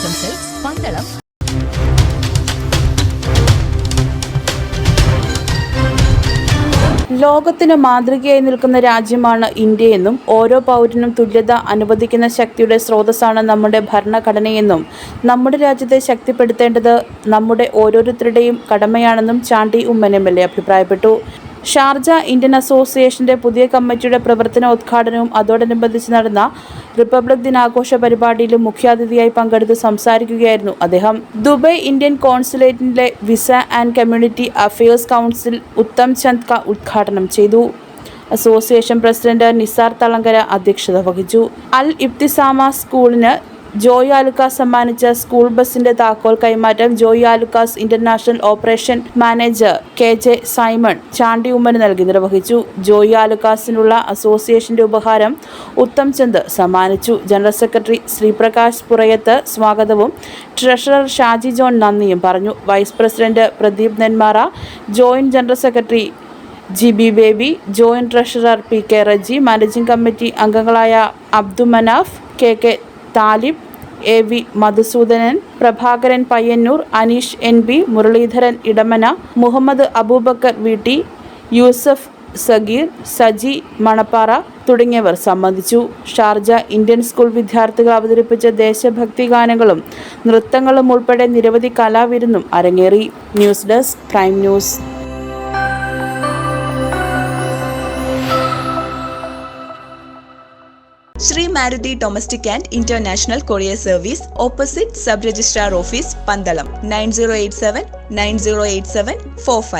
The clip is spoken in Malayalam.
സിൽക്സ് പന്തളം ലോകത്തിന് മാതൃകയായി നിൽക്കുന്ന രാജ്യമാണ് ഇന്ത്യയെന്നും ഓരോ പൗരനും തുല്യത അനുവദിക്കുന്ന ശക്തിയുടെ സ്രോതസ്സാണ് നമ്മുടെ ഭരണഘടനയെന്നും നമ്മുടെ രാജ്യത്തെ ശക്തിപ്പെടുത്തേണ്ടത് നമ്മുടെ ഓരോരുത്തരുടെയും കടമയാണെന്നും Chandy Oommen M L A അഭിപ്രായപ്പെട്ടു. ഷാർജ ഇന്ത്യൻ അസോസിയേഷന്റെ പുതിയ കമ്മിറ്റിയുടെ പ്രവർത്തന പ്രവർത്തനോദ്ഘാടനവും അതോടനുബന്ധിച്ച് നടന്ന റിപ്പബ്ലിക് ദിനാഘോഷ പരിപാടിയിലും മുഖ്യാതിഥിയായി പങ്കെടുത്ത് സംസാരിക്കുകയായിരുന്നു അദ്ദേഹം. Dubai Indian കോൺസുലേറ്റിലെ visa and community affairs council Uttam Chand ഉദ്ഘാടനം ചെയ്തു. അസോസിയേഷൻ പ്രസിഡന്റ് നിസാർ തളങ്കര അധ്യക്ഷത വഹിച്ചു. അൽ ഇബ്തിസാമ സ്കൂളിന് ജോയ് ആലുക്കാസ് സമ്മാനിച്ച സ്കൂൾ ബസിന്റെ താക്കോൽ കൈമാറ്റം Joy Alukkas international operation manager K J Simon Chandy Oommen നൽകി നിർവഹിച്ചു. ജോയ് ആലുക്കാസിനുള്ള അസോസിയേഷന്റെ ഉപഹാരം ഉത്തം ചന്ദ് സമ്മാനിച്ചു. ജനറൽ സെക്രട്ടറി ശ്രീപ്രകാശ് പുറയത്ത് സ്വാഗതവും ട്രഷറർ ഷാജി ജോൺ നന്ദിയും പറഞ്ഞു. Vice president Pradeep Nenmara joint general secretary G B Baby joint treasurer P K Reji managing committee അംഗങ്ങളായ Abdu Manaf K K Thalib A V Madhusoodanan Prabhakaran Payyanur Aneesh N B Muraleedharan Idamana Muhammad Abubakar V T Yusuf Sagir Saji Manappara തുടങ്ങിയവർ സംബന്ധിച്ചു. ഷാർജ ഇന്ത്യൻ സ്കൂൾ വിദ്യാർത്ഥികൾ അവതരിപ്പിച്ച ദേശഭക്തി ഗാനങ്ങളും നൃത്തങ്ങളും ഉൾപ്പെടെ നിരവധി കലാവിരുന്നും അരങ്ങേറി. News desk prime news. Shri Maruti domestic and international courier service opposite sub registrar office Pandalam nine